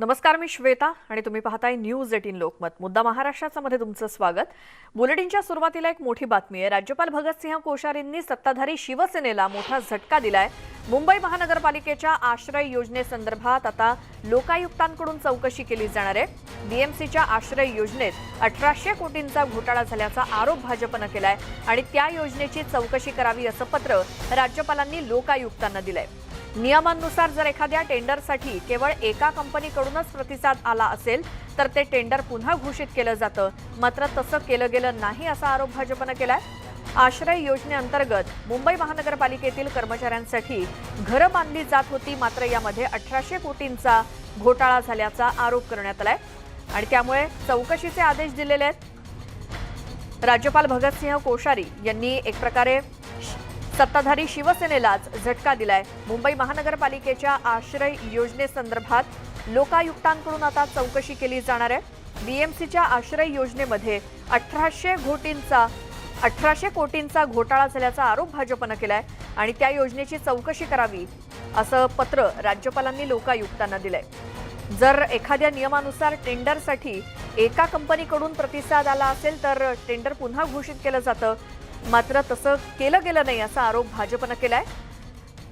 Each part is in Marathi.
नमस्कार मी श्वेता आणि तुम्ही पाहताय न्यूज एटीन लोकमत. मुद्दा महाराष्ट्राचा मध्ये तुमचं स्वागत. बुलेटिनच्या सुरुवातीला एक मोठी बातमी आहे. राज्यपाल भगतसिंह कोश्यारींनी सत्ताधारी शिवसेनेला मोठा झटका दिलाय. मुंबई महानगरपालिकेच्या आश्रय योजनेसंदर्भात आता लोकायुक्तांकडून चौकशी केली जाणार आहे. बीएमसीच्या आश्रय योजनेत अठराशे कोटींचा घोटाळा झाल्याचा आरोप भाजपनं केलाय आणि त्या योजनेची चौकशी करावी असं पत्र राज्यपालांनी लोकायुक्तांना दिलंय. नियमांनुसार जर एखाद्या टेंडरसाठी केवळ एका कंपनीकडूनच प्रतिसाद आला असेल तर ते टेंडर पुन्हा घोषित केलं जातं. मात्र तसं केलं गेलं नाही असा आरोप भाजपनं केलाय. आश्रय योजनेअंतर्गत मुंबई महानगरपालिकेतील कर्मचाऱ्यांसाठी घरं बांधली जात होती मात्र यामध्ये अठराशे कोटींचा घोटाळा झाल्याचा आरोप करण्यात आलाय. आणि त्यामुळे चौकशीचे आदेश दिलेले आहेत. राज्यपाल भगतसिंह कोश्यारी यांनी एक प्रकारे सत्ताधारी शिवसेनेलाच झटका दिलाय. मुंबई महानगरपालिकेच्या आश्रय योजनेसंदर्भात लोकायुक्तांकडून आता चौकशी केली जाणार आहे. बीएमसीच्या आश्रय योजनेमध्ये अठराशे घोटींचा अठराशे कोटींचा घोटाळा झाल्याचा आरोप भाजपनं केलाय आणि त्या योजनेची चौकशी करावी असं पत्र राज्यपालांनी लोकायुक्तांना दिलंय. जर एखाद्या नियमानुसार टेंडरसाठी एका कंपनीकडून प्रतिसाद आला असेल तर टेंडर पुन्हा घोषित केलं जातं. मात्र तसं केलं गेलं नाही असा आरोप भाजपनं केलाय.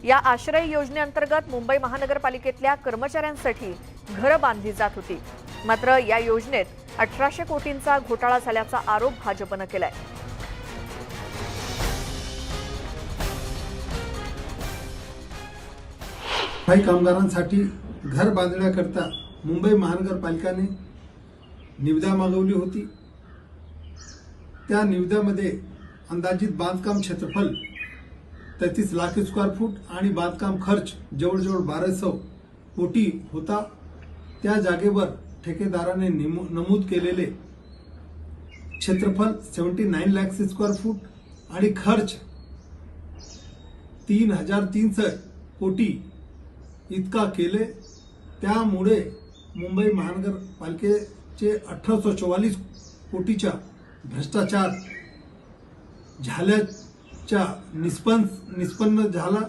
या आश्रय योजनेअंतर्गत मुंबई महानगरपालिकेतल्या कर्मचाऱ्यांसाठी घरं बांधली जात होती. मात्र या योजनेत अठराशे कोटींचा घोटाळा झाल्याचा आरोप भाजपनं केलाय. काही कामगारांसाठी घर बांधण्याकरता मुंबई महानगरपालिकाने निविदा मागवली होती. त्या निविदामध्ये अंदाजित बांधकाम क्षेत्रफल तेहतीस लाख स्क्वेअर फूट आणि बांधकाम खर्च जवळजवळ बाराशे कोटी होता. त्या जागेवर ठेकेदाराने नमूद केलेले क्षेत्रफळ seventy nine lakhs square foot आणि खर्च तीन हजार तीनशे कोटी इतका केले. त्यामुळे मुंबई महानगरपालिकेचे अठराशे चौवालीस कोटीच्या भ्रष्टाचार झाल्याच्या निष्पन्न निष्पन्न झाला.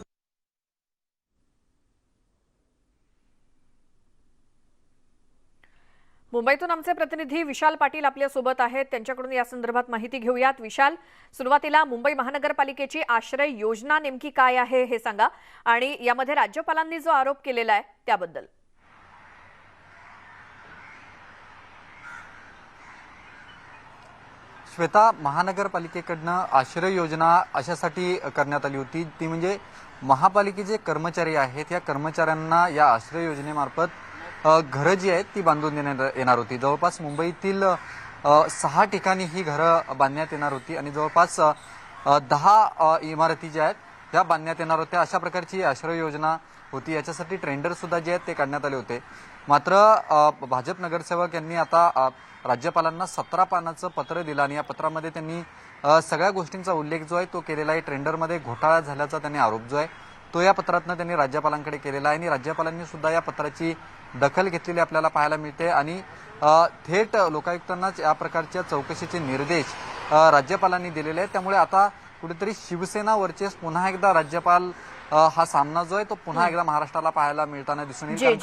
मुंबईतून आमचे प्रतिनिधी विशाल पाटील आपल्यासोबत आहेत. त्यांच्याकडून या संदर्भात माहिती घेऊयात. विशाल सुरुवातीला मुंबई महानगरपालिकेची आश्रय योजना नेमकी काय आहे हे सांगा आणि यामध्ये राज्यपालांनी जो आरोप केलेला आहे त्याबद्दल. श्वेता महानगरपालिकेकडनं आश्रय योजना अशासाठी करण्यात आली होती. ती म्हणजे महापालिकेचे कर्मचारी आहेत. या कर्मचाऱ्यांना या आश्रय योजनेमार्फत घरं जी आहेत ती बांधून देण्यात येणार होती. जवळपास मुंबईतील सहा ठिकाणी ही घरं बांधण्यात येणार होती आणि जवळपास दहा इमारती ज्या आहेत त्या बांधण्यात येणार होत्या. अशा प्रकारची आश्रय योजना होती. याच्यासाठी ट्रेंडरसुद्धा जे आहेत ते काढण्यात आले होते. मात्र भाजप नगरसेवक यांनी आता राज्यपालांना सतरा पानाचं पत्र दिलं आणि या पत्रामध्ये त्यांनी सगळ्या गोष्टींचा उल्लेख जो आहे तो केलेला आहे. टेंडरमध्ये घोटाळा झाल्याचा त्यांनी आरोप जो आहे तो या पत्रातनं त्यांनी राज्यपालांकडे केलेला आहे आणि राज्यपालांनी सुद्धा या पत्राची दखल घेतलेली आपल्याला पाहायला मिळते आणि थेट लोकायुक्तांनाच या प्रकारच्या चौकशीचे निर्देश राज्यपालांनी दिलेले आहेत. त्यामुळे आता कुठेतरी शिवसेना वर्चेस पुन्हा एकदा राज्यपाल हा सामना जो आहे तो पुन्हा एकदा महाराष्ट्राला पाहायला मिळताना दिसून येईल.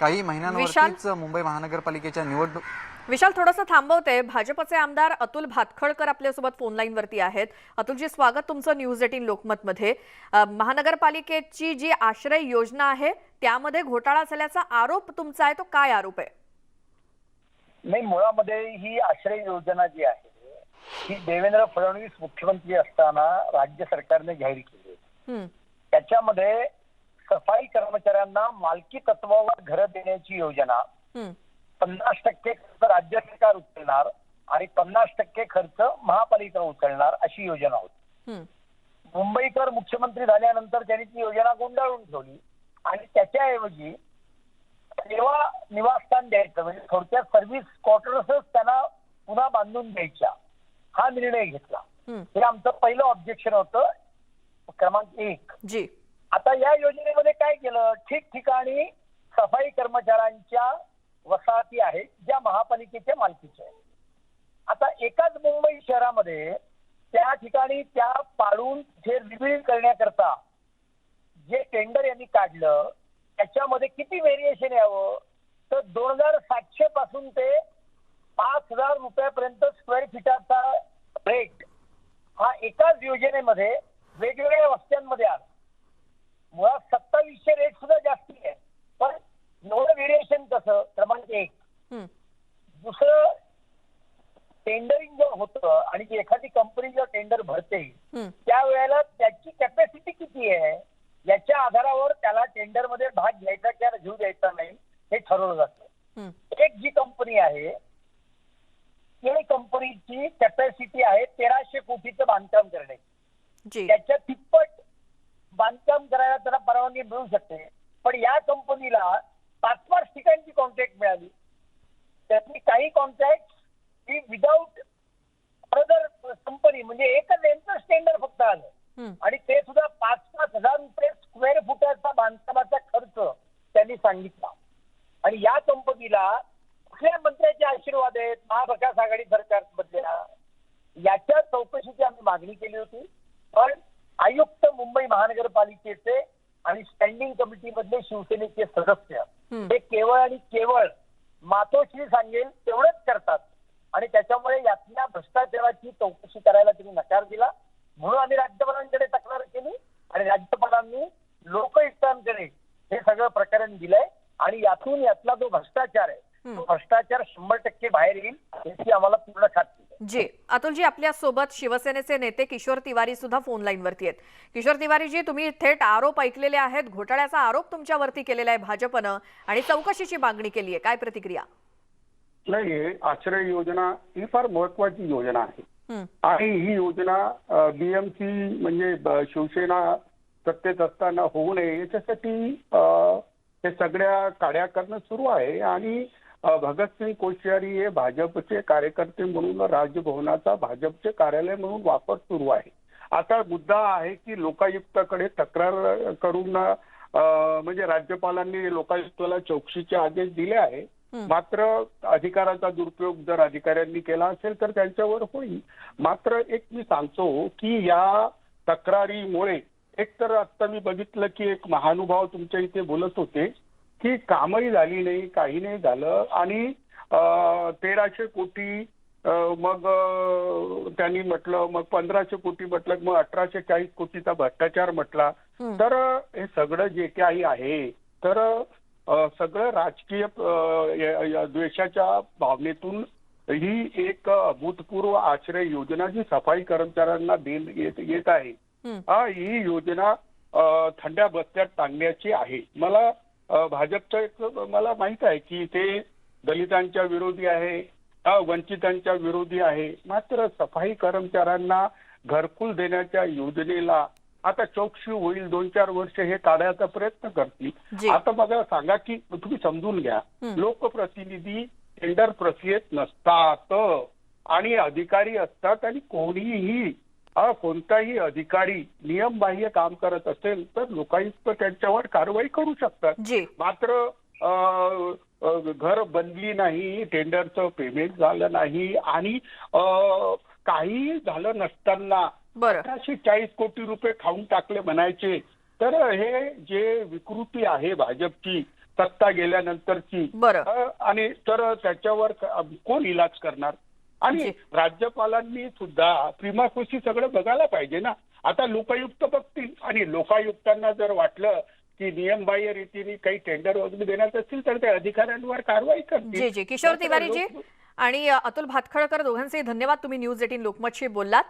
काही महिन्यांवरतीच मुंबई महानगरपालिकेच्या निवडणूक विशाल थोडंसं थांबवते. भाजपचे आमदार अतुल भातखळकर आपल्यासोबत फोन लाईन वरती आहेत. अतुलजी स्वागत तुमचं न्यूज एटीन लोकमतमध्ये. महानगरपालिकेची जी आश्रय योजना आहे त्यामध्ये घोटाळा झाल्याचा आरोप तुमचा आहे तो काय आरोप आहे? नाही मुळामध्ये ही आश्रय योजना जी आहे ही देवेंद्र फडणवीस मुख्यमंत्री असताना राज्य सरकारने जाहीर केली होती. त्याच्यामध्ये सफाई कर्मचाऱ्यांना मालकी तत्वावर घरं देण्याची योजना पन्नास टक्के खर्च राज्य सरकार उचलणार आणि पन्नास टक्के खर्च महापालिका उचलणार अशी योजना होती. मुंबईकर मुख्यमंत्री झाल्यानंतर त्यांनी ती योजना गुंडाळून ठेवली आणि त्याच्याऐवजी सेवा निवासस्थान द्यायचं म्हणजे थोडक्यात सर्व्हिस क्वार्टर्सच त्यांना पुन्हा बांधून द्यायच्या. हा निर्णय घेतला. हं. आमचं पहिलं ऑब्जेक्शन होतं. क्रमांक एक. जी. आता या योजनेमध्ये काय केलं? ठिकठिकाणी सफाई कर्मचाऱ्यांच्या वसाहती आहेत ज्या महापालिकेच्या मालकीच्या आहेत. आता एकाच मुंबई शहरामध्ये त्या ठिकाणी त्या पाडून जे रिबिल्ड करण्याकरता जे टेंडर यांनी काढलं त्याच्यामध्ये किती व्हेरिएशन यावं? तर दोन हजार सातशे पासून ते पाच हजार रुपयापर्यंत स्क्वेअर फीटाचा रेट हा एकाच योजनेमध्ये वेगवेगळ्या वस्त्यांमध्ये आला. मुळात सत्तावीसशे रेट सुद्धा जास्ती आहे. पण नोड व्हेरिएशन कसं? क्रमांक एक. दुसरं टेंडरिंग जेव्हा होतं आणि एखादी कंपनी जेव्हा टेंडर भरते. त्यावेळेला त्याची कॅपॅसिटी किती आहे? याच्या आधारावर त्याला टेंडरमध्ये भाग घ्यायचा किंवा घेऊ द्यायचा नाही हे ठरवलं जातं. एक जी कंपनी आहे त्या कंपनीची कॅपॅसिटी आहे तेराशे कोटीचं बांधकाम करणे. त्याच्या तिप्पट बांधकाम करायला त्याला परवानगी मिळू शकते. पण या कंपनीला पाच पाच ठिकाणची कॉन्ट्रॅक्ट मिळाली. त्यातली काही कॉन्ट्रॅक्ट ही विदाऊट अदर कंपनी म्हणजे एकच यांचं टेंडर फक्त आलं. आणि ते सुद्धा पाच पाच हजार रुपये स्क्वेअर फुटाचा बांधकामाचा खर्च त्यांनी सांगितला. आणि या कंपनीला कुठल्या मंत्र्याचे आशीर्वाद आहेत महाविकास आघाडी सरकार मधल्या याच्या चौकशीची आम्ही मागणी केली होती. पण आयुक्त मुंबई महानगरपालिकेचे आणि स्टँडिंग कमिटी मधले शिवसेनेचे सदस्य हं. केवळ आणि केवळ मातोश्री सांगेल तेवढंच करतात. आणि त्याच्यामुळे यातल्या भ्रष्टाचाराची चौकशी करायला त्यांनी नकार दिला. म्हणून आम्ही राज्यपालांकडे तक्रार केली आणि राज्यपालांनी लोकयुक्तांकडे हे सगळं प्रकरण दिलंय. आणि यातून यातला जो भ्रष्टाचार आहे भ्रष्टाचार शंभर टक्के बाहेर येईल याची आम्हाला पूर्ण खात्री आहे. जी अतुलजी आपल्यासोबत शिवसेनेचे नेते किशोर तिवारी सुद्धा फोन लाईन वरती आहेत. किशोर तिवारीजी तुम्ही थेट आरोप ऐकलेले आहेत घोटाळ्याचा आरोप तुमच्यावरती केलेला आहे भाजपनं आणि चौकशीची मागणी केली आहे काय प्रतिक्रिया? नाही आश्रय योजना ही फार महत्वाची योजना आहे. आणि ही योजना बीएमसी म्हणजे शिवसेना सत्तेत असताना होऊ नये याच्यासाठी हे सगळ्या काड्या करणं सुरू आहे. आणि भगतसिंग कोश्यारी हे भाजपचे कार्यकर्ते म्हणून राजभवनाचा भाजपचे कार्यालय म्हणून वापर सुरू आहे. आता मुद्दा आहे की लोकायुक्ताकडे तक्रार करून म्हणजे राज्यपालांनी लोकायुक्ताला चौकशीचे आदेश दिले आहे. मात्र अधिकाराचा दुरुपयोग जर अधिकाऱ्यांनी केला असेल तर त्यांच्यावर होईल. मात्र एक मी सांगतो की या तक्रारीमुळे एक तर आता मी बघितलं की एक महानुभाव तुमच्या इथे बोलत होते. की कामही झाली नाही काही नाही झालं आणि तेराशे कोटी मग त्यांनी म्हटलं मग पंधराशे कोटी म्हटलं मग अठराशे चाळीस कोटीचा भ्रष्टाचार म्हटला. तर हे सगळं जे काही आहे तर सगळं राजकीय द्वेषाच्या भावनेतून ही एक अभूतपूर्व आश्रय योजना जी सफाई कर्मचाऱ्यांना देत येत येत आहे हं. योजना थंड्या बस्त्यात टांगण्याची आहे मला भाजपचं एक मला माहीत आहे की ते दलितांच्या विरोधी आहे वंचितांच्या विरोधी आहे मात्र सफाई कर्मचाऱ्यांना घरकुल देण्याच्या योजनेला आता चौकशी होईल दोन चार वर्ष हे काढायचा प्रयत्न. करतील आता मला सांगा की तुम्ही समजून घ्या. लोकप्रतिनिधी टेंडर प्रक्रियेत नसतात आणि अधिकारी असतात आणि कोणीही अ, कोणताही अधिकारी नियमबाह्य काम करत असेल तर लोकायुक्त त्यांच्यावर कारवाई करू शकतात. मात्र घर बनली नाही टेंडरचं पेमेंट झालं नाही आणि काही झालं नसताना अठराशे चाळीस कोटी रुपये खाऊन टाकले म्हणायचे. तर हे जे विकृती आहे भाजपची सत्ता गेल्यानंतरची आणि तर त्याच्यावर कोण इलाज करणार? आणि जी. राज्यपालांनी सुद्धा प्रिमाकोशी सगळं बघायला पाहिजे ना. आता लोकायुक्त बघतील आणि लोकायुक्तांना जर वाटलं की नियमबाह्य रीतीने काही टेंडर वगैरे देण्यात असतील तर ते अधिकाऱ्यांवर कारवाई करतील. जी जी. किशोर तिवारीजी आणि अतुल भातखळकर दोघांचे धन्यवाद. तुम्ही न्यूज एटीन लोकमतशी बोललात.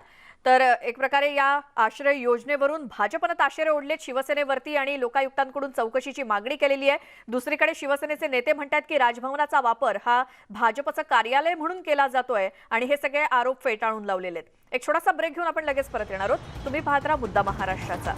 तर एक प्रकारे या आश्रय योजनेवरून भाजपनं ताशेरे ओढलेत शिवसेनेवरती आणि लोकायुक्तांकडून चौकशीची मागणी केलेली आहे. दुसरीकडे शिवसेनेचे नेते म्हणतात की राजभवनाचा वापर हा भाजपचं कार्यालय म्हणून केला जातोय आणि हे सगळे आरोप फेटाळून लावलेले आहेत. एक छोटासा ब्रेक घेऊन आपण लगेच परत येणार आहोत. तुम्ही पाहत राहा मुद्दा महाराष्ट्राचा.